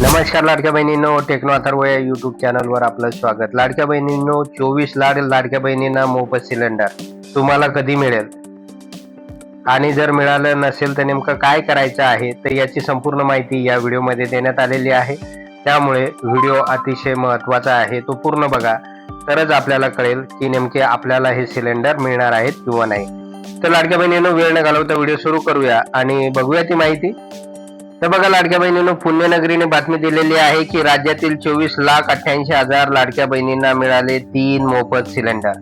नमस्कार लाडक्या बहिणींनो टेक्नो अथर्व या युट्यूब चॅनलवर आपलं स्वागत. लाडक्या बहिणींनो चोवीस लाड लाडक्या बहिणींना मोफत सिलेंडर तुम्हाला कधी मिळेल? आणि जर मिळालं नसेल तर नेमकं काय करायचं आहे तर याची संपूर्ण माहिती या व्हिडिओमध्ये देण्यात आलेली आहे. त्यामुळे व्हिडिओ अतिशय महत्त्वाचा आहे तो पूर्ण बघा. तरच आपल्याला कळेल की नेमके आपल्याला हे सिलेंडर मिळणार आहेत किंवा नाही. तर लाडक्या बहिणीनं वेळ न घालवता व्हिडिओ सुरू करूया आणि बघूया ती माहिती. तर बघा लाडक्या बहिणीनं पुण्यनगरीने बातमी दिलेली आहे की राज्यातील चोवीस लाख अठ्ठ्याऐंशी हजार लाडक्या बहिणींना मिळाले तीन मोफत सिलेंडर.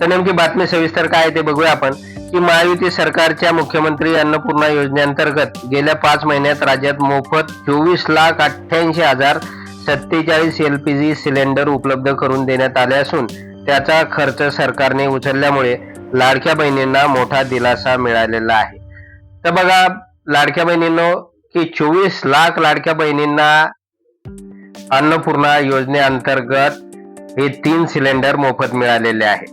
तर नेमकी बातमी सविस्तर काय आहे ते बघूया आपण की महायुती सरकारच्या मुख्यमंत्री अन्नपूर्णा योजनेअंतर्गत गेल्या पाच महिन्यात राज्यात मोफत चोवीस लाख अठ्ठ्याऐंशी हजार सत्तेचाळीस एल पी जी सिलेंडर उपलब्ध करून देण्यात आले असून त्याचा खर्च सरकारने उचलल्यामुळे लाडक्या बहिणींना मोठा दिलासा मिळालेला आहे. तर बघा लाडक्या बहिणींनो की चोवीस लाख लाडक्या बहिणींना अन्नपूर्णा योजनेअंतर्गत हे तीन सिलेंडर मोफत मिळालेले आहे.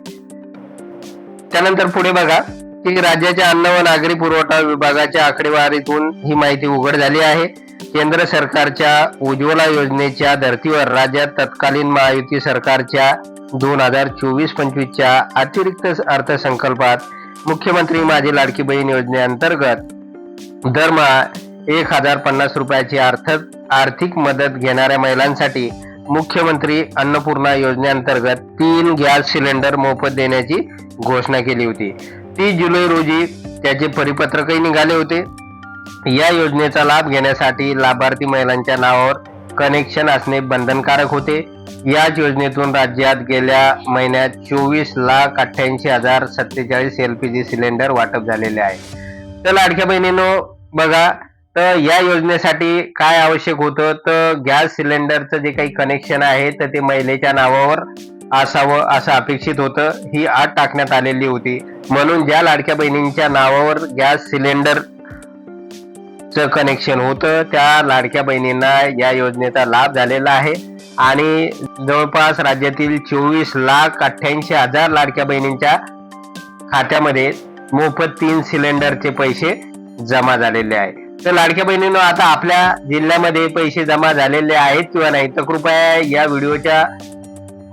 त्यानंतर पुढे बघा की राज्याच्या अन्न व नागरी पुरवठा विभागाच्या आकडेवारीतून ही माहिती उघड झाली आहे. केंद्र सरकारच्या उज्ज्वला योजनेच्या धर्तीवर राज्यात तत्कालीन महायुती सरकारच्या दोन हजार चोवीस पंचवीसच्या अतिरिक्त अर्थसंकल्पात मुख्यमंत्री माझी लाडकी बहीण योजनेअंतर्गत दरमहा एक हजार पन्नास रुपयाची अर्थ आर्थिक मदत घेणाऱ्या महिलांसाठी मुख्यमंत्री अन्नपूर्णा योजनेअंतर्गत तीन गॅस सिलेंडर मोफत देण्याची घोषणा केली होती. तीस जुलै रोजी त्याचे परिपत्रकही निघाले होते. या योजनेचा लाभ घेण्यासाठी लाभार्थी महिलांच्या नावावर कनेक्शन असणे बंधनकारक होते. याच योजनेतून राज्यात गेल्या महिन्यात चोवीस लाख अठ्ठ्याऐंशी हजार सत्तेचाळीस एल पी जी सिलेंडर वाटप झालेले आहे. तर लाडक्या बहिणीनो बघा तर या योजनेसाठी काय आवश्यक होतं? तर गॅस सिलेंडरचं जे काही कनेक्शन आहे तर ते महिलेच्या नावावर असावं असं अपेक्षित होतं. ही आत टाकण्यात आलेली होती. म्हणून ज्या लाडक्या बहिणींच्या नावावर गॅस सिलेंडर चं कनेक्शन होतं त्या लाडक्या बहिणींना या योजनेचा लाभ झालेला आहे. आणि जवळपास राज्यातील चोवीस लाख अठ्ठ्याऐंशी हजार लाडक्या बहिणींच्या खात्यामध्ये मोफत तीन सिलेंडरचे पैसे जमा झालेले आहे तर लाडक्या बहिणीनं आता आपल्या जिल्ह्यामध्ये पैसे जमा झालेले आहेत किंवा नाही तर कृपया या व्हिडिओच्या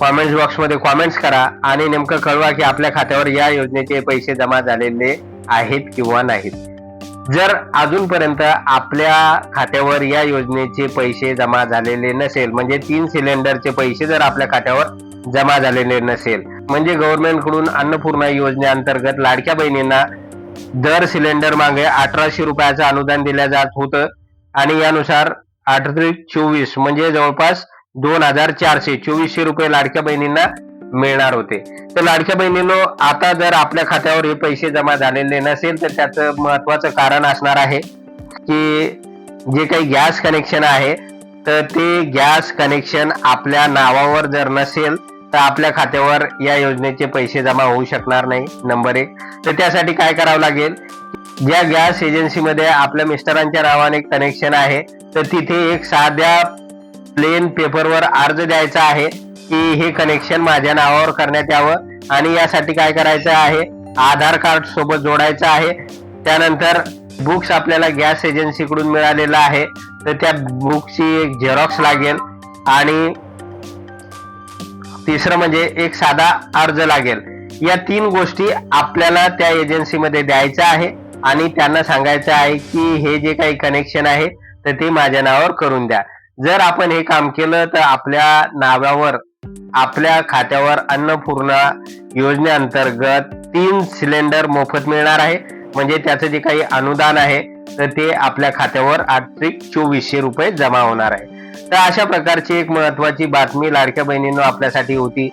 कॉमेंट्स बॉक्समध्ये कॉमेंट्स करा आणि नेमकं कळवा की आपल्या खात्यावर या योजनेचे पैसे जमा झालेले आहेत किंवा नाहीत. जर अजूनपर्यंत आपल्या खात्यावर या योजनेचे पैसे जमा झालेले नसेल म्हणजे तीन सिलेंडरचे पैसे जर आपल्या खात्यावर जमा झालेले नसेल म्हणजे गव्हर्नमेंटकडून अन्नपूर्णा योजनेअंतर्गत लाडक्या बहिणींना दर सिलेंडर मागे अठराशे रुपयाचं अनुदान दिलं जात होतं. आणि यानुसार अठरा चोवीस म्हणजे जवळपास दोन हजार चारशे चोवीसशे रुपये लाडक्या बहिणींना मिळणार होते. तर लाडक्या बहिणींनो आता जर आपल्या खात्यावर हे पैसे जमा झालेले नसेल तर त्याचं महत्वाचं कारण असणार आहे की जे काही गॅस कनेक्शन आहे तर ते गॅस कनेक्शन आपल्या नावावर जर नसेल तर आपल्या खात्यावर या योजनेचे पैसे जमा होऊ शकणार नाही नंबर एक. तर त्यासाठी काय करावं लागेल? ज्या गॅस एजन्सीमध्ये आपल्या मिस्टरांच्या नावाने कनेक्शन आहे तर तिथे एक साध्या प्लेन पेपरवर अर्ज द्यायचा आहे की हे कनेक्शन माझ्या नावावर करण्यात यावं आणि यासाठी काय करायचं आहे? आधार कार्ड सोबत जोडायचं आहे. त्यानंतर बुक्स आपल्याला गॅस एजन्सीकडून मिळालेलं आहे. तर त्या बुकची एक झेरॉक्स लागेल आणि तिसरं म्हणजे एक साधा अर्ज लागेल. या तीन गोष्टी आपल्याला त्या एजन्सीमध्ये द्यायचं आहे आणि त्यांना सांगायचं आहे की हे जे काही कनेक्शन आहे तर ते माझ्या नावावर करून द्या. जर आपण हे काम केलं तर आपल्या नावावर आपल्या खात्यावर अन्नपूर्णा योजनेअंतर्गत तीन सिलेंडर मोफत मिळणार आहे. म्हणजे त्याचं जे काही अनुदान आहे तर ते आपल्या खात्यावर आर्थिक चोवीसशे रुपये जमा होणार आहे. तर अशा प्रकारची एक महत्वाची बातमी लाडक्या बहिणींनो आपल्यासाठी होती.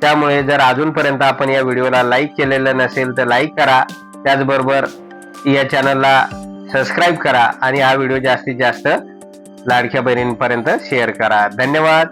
त्यामुळे जर अजूनपर्यंत आपण या व्हिडिओला लाईक केलेलं नसेल तर लाईक करा. त्याचबरोबर या चॅनलला सबस्क्राईब करा आणि हा व्हिडिओ जास्तीत जास्त लाडक्या बहिणींपर्यंत शेअर करा. धन्यवाद.